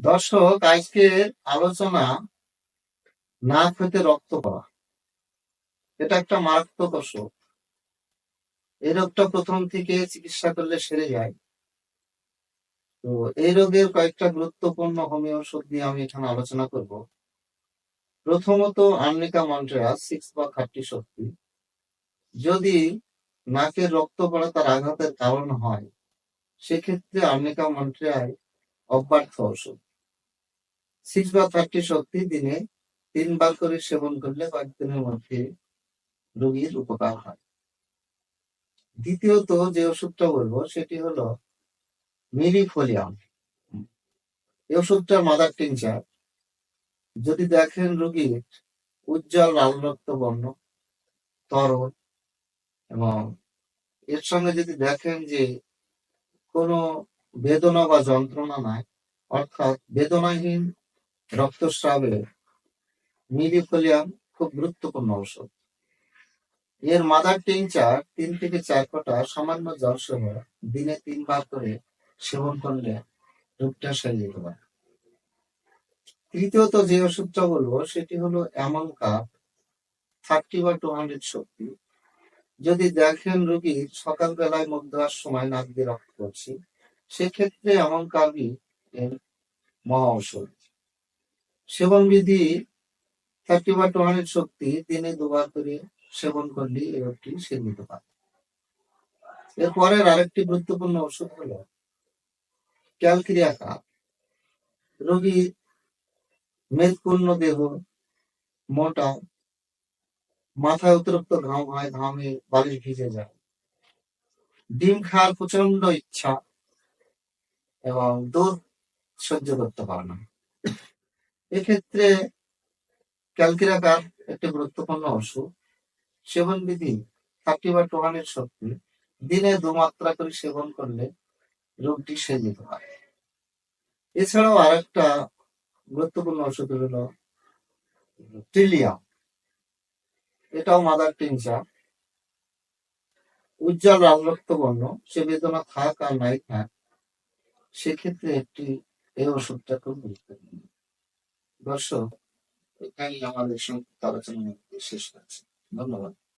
দর্শক আজকের আলোচনা নাক হতে রক্ত পাওয়া এটা একটা মারাত্মক অসুখ। এই রোগটা প্রথম থেকে চিকিৎসা করলে সেরে যায়। তো এই রোগের কয়েকটা গুরুত্বপূর্ণ হোমিও ওষুধ নিয়ে আমি এখানে আলোচনা করব। প্রথমত আর্নিকা মন্ট্রেয়া সিক্স বা খাট্টি শক্তি। যদি নাকের রক্ত পড়া তার আঘাতের কারণ হয়, সেক্ষেত্রে আর্নিকা মন্ট্রেয়ায় অব্যর্থ ওষুধ। সিক্স বা থার্টি শক্তি দিনে তিনবার করে সেবন করলে কয়েকদিনের মধ্যে রোগীর উপকার হয়। দ্বিতীয়ত যে ওষুধটা বলব, সেটি হলো মিরিফোলিয়াম। এই ওষুধটা মাদার টিংচার। যদি দেখেন রোগীর উজ্জ্বল লাল রক্ত বর্ণ তরল এবং এর সঙ্গে যদি দেখেন যে কোনো বেদনা বা যন্ত্রণা নাই, অর্থাৎ বেদনাহীন রক্তস্রাবে মিলিফোলিয়াম খুব গুরুত্বপূর্ণ ঔষধ। এর মাদার টিংচার তিন থেকে চার ফোঁটা সামান্য জল সহ দিনে তিনবার করে সেবন করলে রোগটা সেরে যেতে পারে। তৃতীয়ত যে ওষুধটা বলব, সেটি হলো এমন কাপ, থার্টি বা টু হান্ড্রেড শক্তি। যদি দেখেন রোগীর সকালবেলায় মুখ ধোয়ার সময় নাক দিয়ে রক্ত করছি সেক্ষেত্রে এমন কাপই এর মহা ঔষধ। সেবন বিধি থার্টি বা টু শক্তি দিনে দুবার করে সেবন করলে এই রোগটি সেরে পারে এরপরের আরেকটি গুরুত্বপূর্ণ ওষুধ হলো ক্যালক্রিয়া কাপ রোগীর মেদপূর্ণ দেহ, মোটা, মাথায় অতিরিক্ত ঘাম হয়, ঘামে বালিশ ভিজে যায়। ডিম খাওয়ার প্রচণ্ড ইচ্ছা এবং দুধ সহ্য করতে পারে না। এক্ষেত্রে ক্যালকিরাকার একটি গুরুত্বপূর্ণ ওষুধ, সেবন বিধি থার্টি বা টোহানের শক্তি, দিনে দু মাত্রা করে সেবন করলে রোগটি যেতে পারে এছাড়াও আরেকটা গুরুত্বপূর্ণ ওষুধ হলো ট্রিলিয়াম এটাও মাদার টিংচার উজ্জ্বল লাল বর্ণ সে বেদনা থাক আর নাই থাক, সেক্ষেত্রে একটি এই ওষুধটা খুব গুরুত্বপূর্ণ। দর্শক এখানে আমাদের সংক্ষিপ্ত আলোচনা শেষ করছি। ধন্যবাদ।